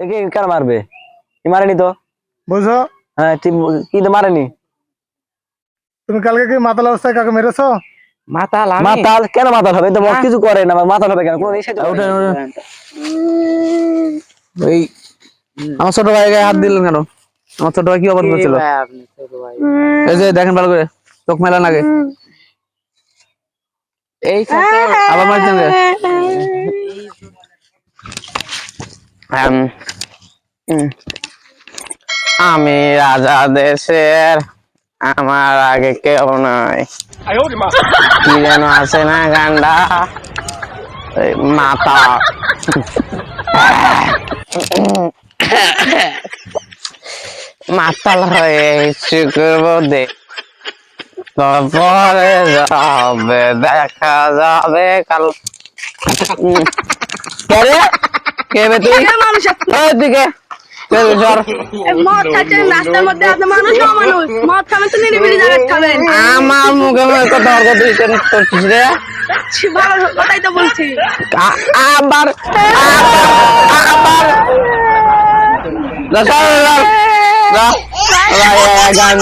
একে মারবে কি মারেনি তো হ্যাঁ কি তো মারেনি তুমি কালকে কি মাতাল অবস্থায় কাকে মেরেছো কেন হবে তো কিছু করে না কেন আমার ছোট হাত দিলেন কেন আমার ছোট কি এই যে দেখেন ভালো করে চোখ মেলা নাগে এই আবার রে আমি রাজা দেশের, আমার আগে কেউ নয়। কি যেন আছে না গান্ডা? মাতা মাতাল হয়ে শুক্রব দে তারপরে যাবে দেখা যাবে কাল। কে বে তুই? মানুষ আমার মুখে মুখে কথা তর্ক করছিস রে? কথাই তো বলছি। আবার আবার গান।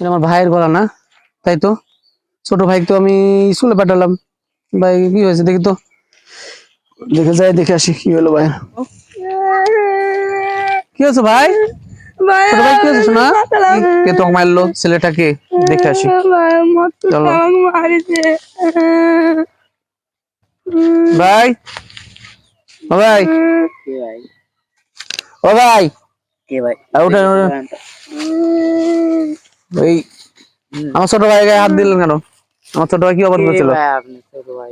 আমার ভাইয়ের গলা না, তাই তো? ছোট ভাই তো আমি স্কুলে পাঠালাম। ভাই, কি হয়েছে দেখি তো? দেখে যাই, দেখে আসি কি হলো ভাই? কি হয়েছে ভাই ছেলেটাকে আসি। ভাই ও ভাই? ও ভাই। কে ভাই। ওই আমার ছোট ভাই গায়ে হাত দিলেন কেন? আমার ছোট ভাই কি অবস্থা ছিল ভাই আপনি ছোট ভাই?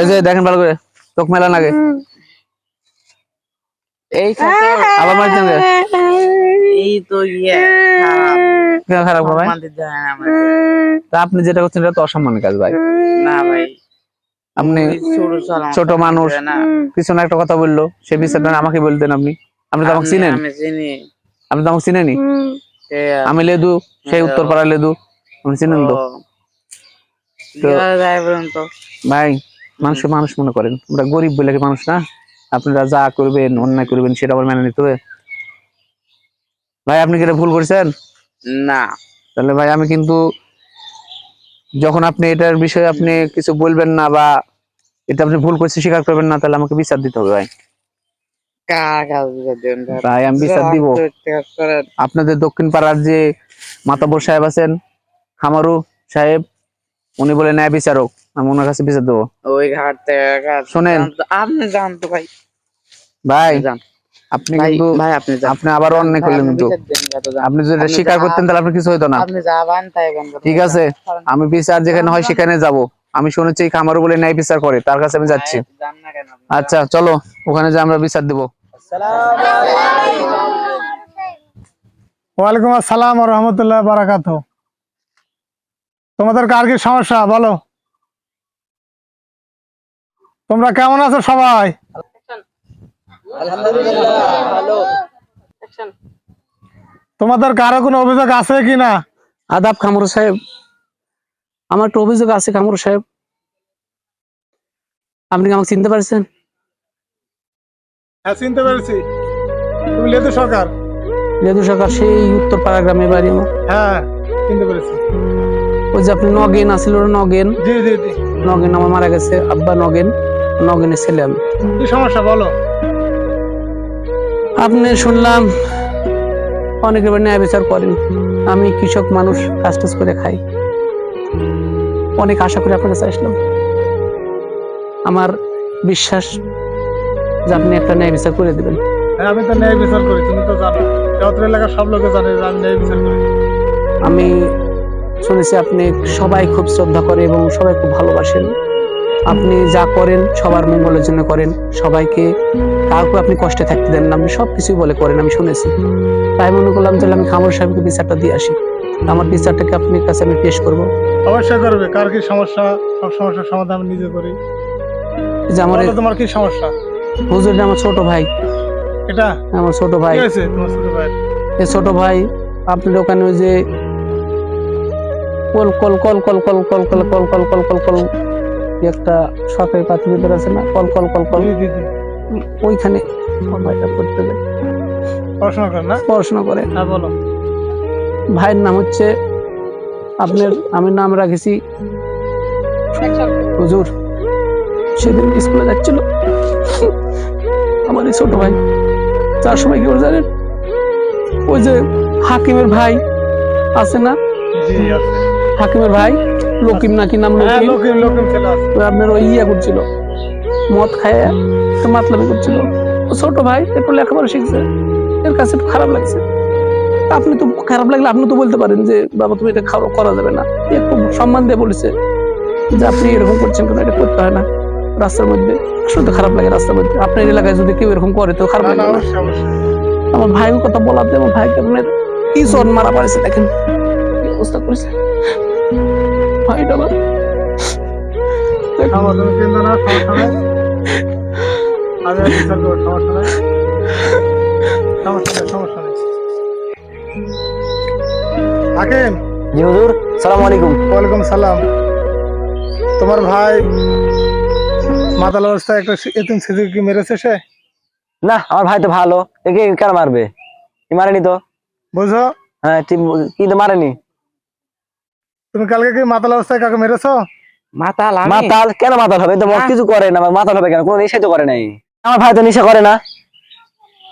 এই যে দেখেন ভালো করে চোখ মেলা নাগে এই ছোট আবার মারছেন এই তো ইয়ে খারাপ। খারাপ ভাই? তা আপনি যেটা করছেন এটা তো অসম্মানের কাজ ভাই। না ভাই। আপনি ছোট মানুষ। না। পিছনে একটা কথা বলল সে বিষয়টা আমাকে বলতেন আপনি। আপনি তো আমাকে চিনেন? আপনি তো আমাকে চিনেনি আমি লেদু সেই উত্তর পাড়া লেদু। আপনি চিনেন তো? ভাই মানুষ মানুষ মনে করেন। আমরা গরিব বলে মানুষ না? আপনারা যা করবেন অন্যায় করবেন সেটা আবার মেনে নিতে হবে। ভাই আপনি কি এটা ভুল করেছেন? না। তাহলে ভাই আমি কিন্তু যখন আপনি এটার বিষয়ে আপনি কিছু বলবেন না বা এটা আপনি ভুল করছে স্বীকার করবেন না তাহলে আমাকে বিচার দিতে হবে ভাই। ভাই? আমি বিচার দিব। আপনাদের দক্ষিণ পাড়ার যে মাতাবর সাহেব আছেন খামারু সাহেব উনি বলে ন্যায় বিচারক আমি ওনার কাছে বিচার দেবো। ওই ঘাট শোনেন। আপনি যান তো ভাই ভাই আপনি কিন্তু ভাই আপনি আপনি আবার অন্যায় করলেন কিন্তু। বিচার দেন, যত যান। আপনি যদি স্বীকার করতেন তাহলে আপনার কিছু হতো না। আপনি যাবেন তাই ঠিক আছে আমি বিচার যেখানে হয় সেখানে যাব। আমি শুনেছি এই খামারু বলে ন্যায় বিচার করে তার কাছে আমি যাচ্ছি? আচ্ছা চলো ওখানে যে আমরা বিচার দেবো। ওয়ালাইকুম আসসালাম রহমতুল্লাহ বারাকাত তোমাদের কার কি সমস্যা? বলো। তোমরা কেমন আছো সবাই? তোমাদের কারও কোনো অভিযোগ আছে কি না? আদাব খামরু সাহেব আমার একটা অভিযোগ আছে খামরু সাহেব। আপনি কি আমাকে চিনতে পারছেন? হ্যাঁ চিনতে পেরেছি। তুমি লেদু সরকার। লেদু সরকার সেই উত্তর পাড়া গ্রামের বাড়ি আমার। হ্যাঁ চিনতে পেরেছি। ওই যে আপনি নগেন আসিল নগেন। জি জি জি। নগেন আমার মারা গেছে আব্বা নগেন নগেনের ছেলে আমি। কি সমস্যা বলো? আপনি শুনলাম অনেকের ন্যায় বিচার করেন। আমি কৃষক মানুষ কাজ টাজ করে খাই। অনেক আশা করে আপনার কাছে আসলাম। আমার বিশ্বাস যে আপনি একটা ন্যায় বিচার করে দেবেন। হ্যাঁ আমি তো ন্যায় বিচার করি তুমি তো জানো। চৌত্র এলাকার সব লোকে জানে যে আমি ন্যায় বিচার করি। আমি শুনেছি আপনি সবাই খুব শ্রদ্ধা করে এবং সবাই খুব ভালোবাসেন। আপনি যা করেন সবার মঙ্গলের জন্য করেন সবাইকে কাউকে আপনি কষ্টে থাকতে দেন না আপনি সবকিছুই বলে করেন আমি শুনেছি তাই মনে করলাম তাহলে আমি খামর সাহেবকে বিচারটা দিয়ে আসি আমার বিচারটাকে আপনার কাছে আমি পেশ করব অবশ্যই করবে কার কি সমস্যা সব সমস্যার সমাধান আমি নিজে করি যে আমার তোমার কি সমস্যা হুজুর আমার ছোট ভাই এটা আমার ছোট ভাই কি তোমার ছোট ভাই এই ছোট ভাই আপনার ওখানে ওই যে কল কল কল কল কল কল কল কল কল কল কল কল কি একটা সরকারি প্রাথমিক আছে না? কল কল কল কল। ওইখানে পড়তে যায় পড়াশোনা করেন না? পড়াশোনা করে হ্যাঁ বলো। ভাইয়ের নাম হচ্ছে আপনার আমি নাম রাখেছি হুজুর। সেদিন স্কুলে যাচ্ছিল। আমার এই ছোট ভাই। তার সময় কি করে জানেন? ওই যে হাকিমের ভাই আছে না? হাকিমের ভাই? লকিম নাকি নাম লকিম লোকিম ছেলে আপনার ওই ইয়া করছিল মদ খায় একটু মাতলামি করছিল। ছোট ভাই একটু লেখাপড়া শিখছে। এর কাছে একটু খারাপ লাগছে। আপনি তো খারাপ লাগলে আপনি তো বলতে পারেন যে বাবা তুমি এটা খাওয়া করা যাবে না। এ খুব সম্মান দিয়ে বলেছে যে আপনি এরকম করছেন কেন? এটা করতে হয় না। রাস্তার মধ্যে তো খারাপ লাগে রাস্তার মধ্যে। আপনার এলাকায় যদি কেউ এরকম করে তো খারাপ লাগে আমার ভাইয়ের কথা বলাতে আমার ভাইকে আপনার কি জন মারা পারেছে দেখেন। অবস্থা করেছে? আমার চিন্তা না সমস্যা আমি বিচার করব সমস্যা নাই। সমস্যা নেই সমস্যা নেই। হাকিম। জি হুজুর সালাম আলাইকুম। ওয়ালাইকুম সালাম। তোমার ভাই মাতাল অবস্থায় একটা এতিম কি মেরেছে সে? না আমার ভাই তো ভালো। একে কেন মারবে? কি মারেনি তো? বুঝো? হ্যাঁ ঠিক কি তো মারেনি? তুমি কালকে কি মাতাল অবস্থায় কাকে মেরেছো? মাতাল আমি। মাতাল? কেন মাতাল হবে? তো। কিছু করে না মাতাল হবে কেন? কোনো নেশা তো করে নাই। আমার ভাই তো নেশা করে না।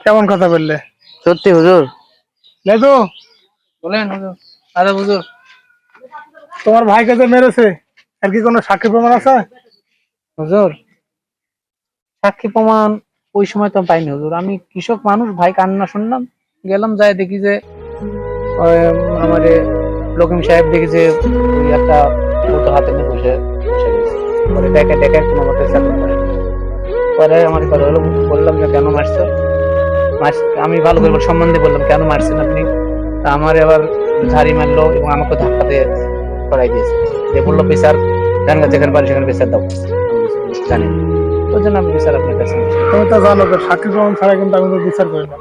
কেমন কথা বললে? সত্যি হুজুর। লেদু বলেন হুজুর। আরে হুজুর। তোমার ভাইকে যে মেরেছে আর কি কোনো সাক্ষী প্রমাণ আছে? হুজুর সাক্ষী প্রমাণ ওই সময় তো পাইনি হুজুর। আমি কৃষক মানুষ ভাই কান্না শুনলাম গেলাম যাই দেখি যে আমার লকিম সাহেব দেখি যে একটা বোতল হাতে নিয়ে বসে। পরে ডেকে ডেকে কোনো মতে পরে আমার কথা হলো বললাম যে, কেন মারছো মার- আমি ভালো করে সম্বন্ধে বললাম, কেন মারছেন আপনি তা আমার এবার ঝাড়ি মারলো এবং আমাকে ধাক্কা দিয়ে সরাই দিয়েছে যে বলল বিচার জান যেখানে পারি সেখানে বিচার দাও জানি। ওই জন্য আমি বিচার আপনার কাছে। তুমি তো জানো সাক্ষী প্রমাণ ছাড়া কিন্তু আমি বিচার করি না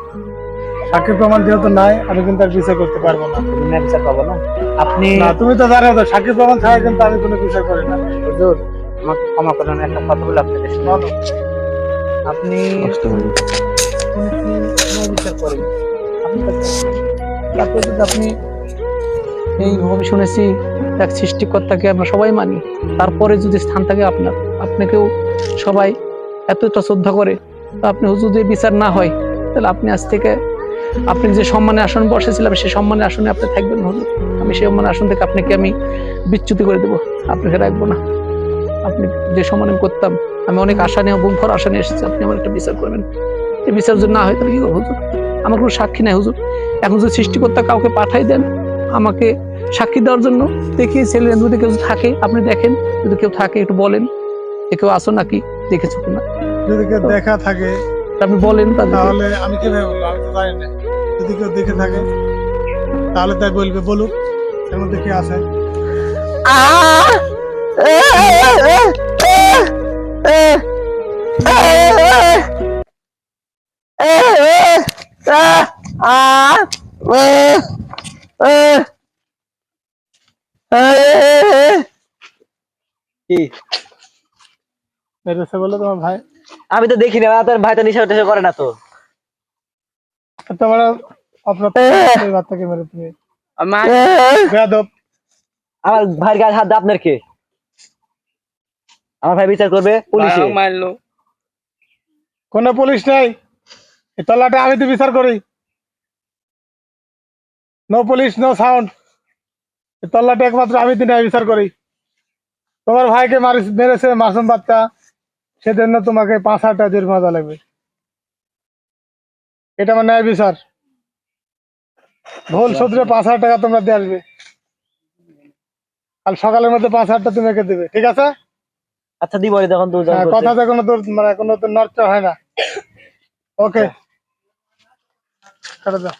সাক্ষী প্রমাণ যেহেতু নাই আমি কিন্তু আর বিচার করতে পারব না। তুমি বিচার পাবো না? আপনি না তুমি তো জানো তো সাক্ষী প্রমাণ ছাড়া কিন্তু আমি কোনো বিচার করি না। হুজুর আমাকে ক্ষমা করেন একটা কথা বলে আপনাকে শোনাবো আপনি আপনি বিচার করেন আপনি যদি আপনি এই আমি শুনেছি এক সৃষ্টিকর্তাকে আমরা সবাই মানি তারপরে যদি স্থান থাকে আপনার আপনাকেও সবাই এতটা শ্রদ্ধা করে তো আপনি হুজুর যদি বিচার না হয় তাহলে আপনি আজ থেকে আপনি যে সম্মানে আসন বসেছিলাম সেই সম্মানের আসনে আপনি থাকবেন হুজুর আমি সেই সম্মানের আসন থেকে আপনাকে আমি বিচ্যুতি করে দেবো। আপনাকে রাখব না। আপনি যে সম্মান আমি করতাম আমি অনেক আশা নিয়ে বুমফর আশা নিয়ে এসেছি আপনি আমার একটা বিচার করবেন। এই বিচার যদি না হয় তাহলে কি করব হুজুর? আমার কোনো সাক্ষী নাই হুজুর। এখন যদি সৃষ্টিকর্তা কাউকে পাঠাই দেন আমাকে সাক্ষী দেওয়ার জন্য দেখি ছেলে যদি কেউ থাকে আপনি দেখেন যদি কেউ থাকে একটু বলেন যে কেউ আসো নাকি দেখেছ কিনা? যদি কেউ দেখা থাকে আপনি বলেন তাহলে। আমি কীভাবে বলব? আমি তো জানি না। যদি কেউ দেখে থাকে তাহলে তাই বলবে বলুক। এর মধ্যে কি আছে কি? মেরেছে বলে তোমার ভাই? আমি তো দেখিনি আমার ভাই তো নেশা টেশা করে না তো। তোমার আপনার বাচ্চাকে মেরে তুমি। আমার বেয়াদব। আমার ভাইয়ের গায়ে হাত আপনার কে? আমার ভাই বিচার করবে পুলিশে। মারলো। কোন পুলিশ নাই। এই তল্লাটে আমি তো বিচার করি। নো পুলিশ নো সাউন্ড তল্লাটে একমাত্র আমি তো ন্যায় বিচার করি। তোমার ভাইকে মারি- মেরেছে মাসুম বাচ্চা। সেজন্য তোমাকে পাঁচ হাজার টাকা জরিমানা লাগবে। এটা আমার ন্যায় বিচার। ভুল সূত্রে পাঁচ হাজার টাকা তোমরা দিয়ে আসবে। কাল সকালের মধ্যে পাঁচ হাজার টাকা তুমি একে দেবে ঠিক আছে? আচ্ছা দিব তখন হ্যাঁ, কথাতে কোনো দূর মানে কোনো তো নড়চড় হয় না। ওকে। কাটা দাও।